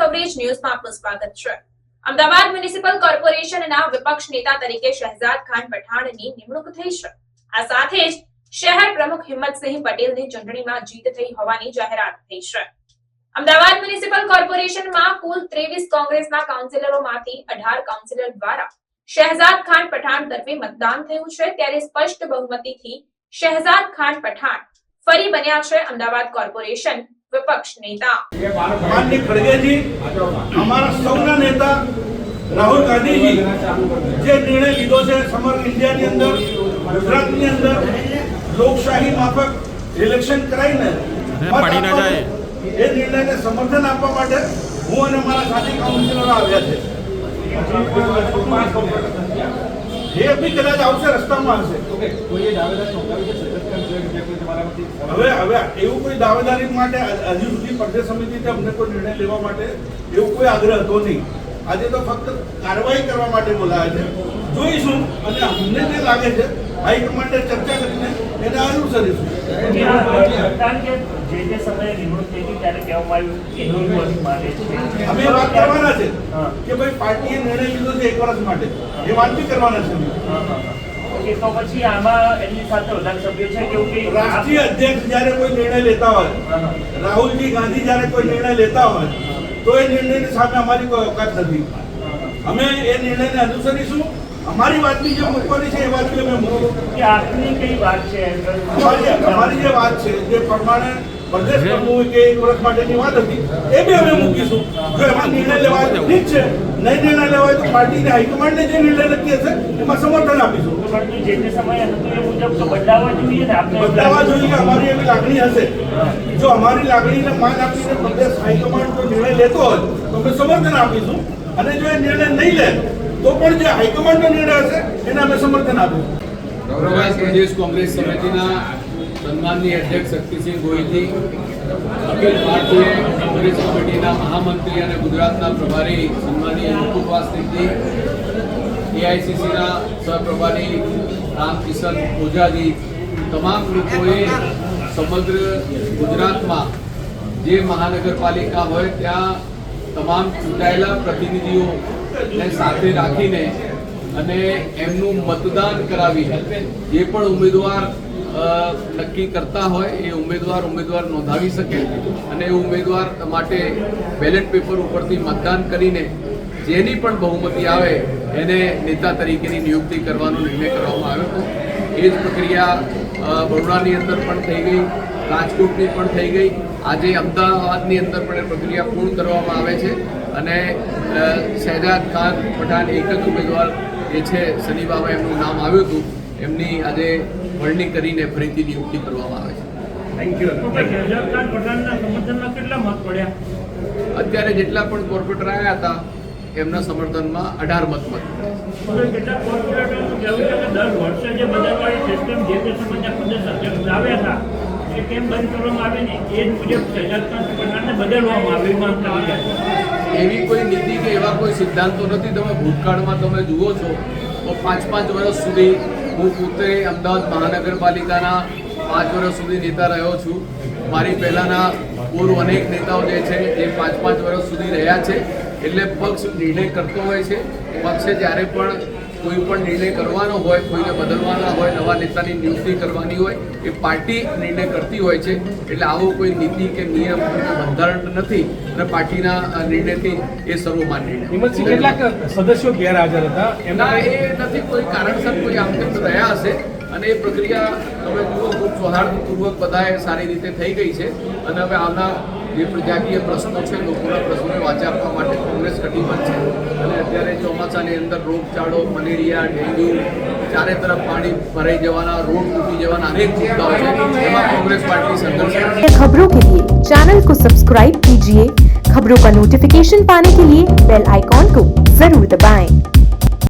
Coverage ન્યૂઝમાં આપનું સ્વાગત છે. અમદાવાદ મ્યુનિસિપલ કોર્પોરેશનના વિપક્ષ નેતા તરીકે શહેજાદ ખાન પઠાણની નિમણૂક થઈ છે. આ સાથે જ શહેર પ્રમુખ હિંમતસિંહ પટેલની ચૂંટણીમાં જીત થઈ હોવાની જાહેરાત થઈ છે. અમદાવાદ મ્યુનિસિપલ કોર્પોરેશનમાં કુલ ત્રેવીસ કોંગ્રેસના કાઉન્સિલરોમાંથી અઢાર કાઉન્સિલર દ્વારા શહેજાદ ખાન પઠાણ તરફે મતદાન થયું છે, ત્યારે સ્પષ્ટ બહુમતીથી શહેજાદ ખાન પઠાણ ફરી બન્યા છે અમદાવાદ કોર્પોરેશન વિપક્ષ નેતા માનની ખડગેજી અમારા સૌના નેતા રાહુલ ગાંધીજી જે નિર્ણય લીધો છે સમગ્ર ઇન્ડિયાની અંદર ગુજરાતની અંદર લોકશાહી માફક ઇલેક્શન કરાવીને પડી ના જાય. એ નિર્ણયને સમર્થન આપવા માટે હું અને મારા સાથી કાઉન્સિલરો આવ્યા છે એ બી કદાચ આવશે રસ્તામાં હશે હવે હવે એવું કોઈ દાવેદારી માટે હજુ સુધી પ્રદેશ સમિતિથી અમને કોઈ નિર્ણય લેવા માટે એવો કોઈ આગ્રહ હતો નહીં. આજે તો ફક્ત કાર્યવાહી કરવા માટે બોલાયા છે. જોઈશું અને અમને જે લાગે છે હાઈકમાન્ડે ચર્ચા કરીને એને અનુસરીશું કારણ જે સમયે નિમણૂક થઈ ત્યારે કહેવામાં આવ્યું કે હિન્દુ માને છે. અમે વાત કરવાના છે કે ભાઈ પાર્ટીએ નિર્ણય લીધો છે એક વર્ષ માટે. એ વાત બી કરવાના છે અમે. હા, હા, હા. ઓકે, તો પછી આમાં એમની સાથે વધારે સભ્યો છે કે એવું રાષ્ટ્રીય અધ્યક્ષ જ્યારે કોઈ નિર્ણય લેતા હોય. રાહુલજી ગાંધી જ્યારે કોઈ નિર્ણય લેતા હોય તો એ નિર્ણયની સામે અમારી કોઈ અવકાશ નથી. અમે એ નિર્ણયને અનુસરીશું અમારી વાત બી જે મૂકવાની છે એ વાત અમે મૂકી કે આપની કઈ વાત છે અમારી અમારી જે વાત છે જે પ્રમાણે પ્રદેશ કરવું કે એક વર્ષ માટેની વાત હતી એ બી અમે મૂકીશું. જો એમાં નિર્ણય લેવાય તો ઠીક છે. નહીં નિર્ણય લેવાય તો પાર્ટીને હાઈકમાન્ડને જે નિર્ણય નક્કી હશે એમાં સમર્થન આપીશું. પરંતુ જે તે સમય હતો એ મુજબ તો બદલાવા જોઈએ ને આપણે બદલાવા જોઈએ અમારી એવી લાગણી હશે? જો અમારી લાગણીને માન આપીને પ્રદેશ હાઈકમાન્ડ જો નિર્ણય લેતો હોય તો અમે સમર્થન આપીશું. અને જો એ નિર્ણય નહીં લે તો પણ જે હાઈકમાન્ડનો નિર્ણય હશે, એને અમે સમર્થન આપ્યું ગૌરવભાઈ પ્રદેશ કોંગ્રેસ સમિતિના સન્માનની અધ્યક્ષ શક્તિસિંહ ગોહિલજી અખિલ ભારતીય કોંગ્રેસ કમિટીના મહામંત્રી અને ગુજરાતના પ્રભારી સન્માનીય મુકુટવાસનિકજી એઆઈસીસીના સહપ્રભારી રામકિશન ઓઝાજી, તમામ લોકોએ સમગ્ર ગુજરાતમાં જે મહાનગરપાલિકા હોય, ત્યાં તમામ ચૂંટાયેલા સાથે રાખીને અને એમનું મતદાન કરાવી જે પણ ઉમેદવાર નક્કી કરતા હોય, એ ઉમેદવાર ઉમેદવાર નોંધાવી શકે. અને એ ઉમેદવાર માટે બેલેટ પેપર ઉપરથી મતદાન કરીને જેની પણ બહુમતી આવે, એને નેતા તરીકેની નિયુક્તિ કરવાનો નિર્ણય કરવામાં આવ્યો હતો. એ જ પ્રક્રિયા બરોડાની અંદર પણ થઈ ગઈ, રાજકોટની પણ થઈ ગઈ. આજે અમદાવાદની અંદર પણ એ પ્રક્રિયા પૂર્ણ કરવામાં આવે છે અને શહેજાદ ખાન પઠાણ એક જ ઉમેદવાર એ છે સની બાબા એમનું નામ આવ્યું હતું એમની આજે વરણી કરીને ફરીથી નિયુક્તિ કરવામાં આવે છે. થેન્ક પડ્યા? અત્યારે જેટલા પણ કોર્પોરેટર આવ્યા હતા એમના સમર્થનમાં અઢાર મત મત કેમ બંધ કરવામાં આવે ને એ મુજબ ખાન બદલવામાં આવે એવી માંગ કરી જાય. એવી કોઈ નીતિ કે એવા કોઈ સિદ્ધાંતો નથી? તમે ભૂતકાળમાં તમે જુઓ છો, તો પાંચ પાંચ વર્ષ સુધી હું પોતે અમદાવાદ મહાનગરપાલિકાના પાંચ વર્ષ સુધી નેતા રહ્યો છું. મારી પહેલાંના પૂર્વ અનેક નેતાઓ જે છે, એ પાંચ પાંચ વર્ષ સુધી રહ્યા છે. એટલે પક્ષ નિર્ણય કરતો હોય છે. પક્ષે જ્યારે પણ કોઈ પણ નિર્ણય કરવાનો હોય કોઈને બદલવાના હોય નવા નેતાની નિયુક્તિ કરવાની હોય એ પાર્ટી નિર્ણય કરતી હોય છે. એટલે આવો કોઈ નીતિ કે નિયમ બંધારણ નથી અને પાર્ટીના નિર્ણયથી એ સર્વમાન નિર્ણય કેટલાક સદસ્યો ગેરહાજર હતા? એમના એ નથી કોઈ કારણસર કોઈ આમતેમ રહ્યા હશે. અને એ પ્રક્રિયા તમે જુઓ ખૂબ સૌહાર્દપૂર્વક બધાએ સારી રીતે થઈ ગઈ છે. અને હવે આવનાર જે પ્રજાકીય પ્રશ્નો છે લોકોના પ્રશ્નોને વાંચા આપવા માટે કોંગ્રેસ કટિબદ્ધ છે. ચોમાસાની અંદર રોગચાળો મલેરિયા ડેન્ગ્યુ ચારે તરફ પાણી ભરાઈ જવાના રોડ તૂટી જવાના અનેક મુદ્દાઓ છે એમાં કોંગ્રેસ પાર્ટી સંઘર્ષ કરશે खबरों के लिए चैनल को सब्सक्राइब कीजिए खबरों का नोटिफिकेशन पाने के लिए बेल आइकॉन को जरूर दबाएं।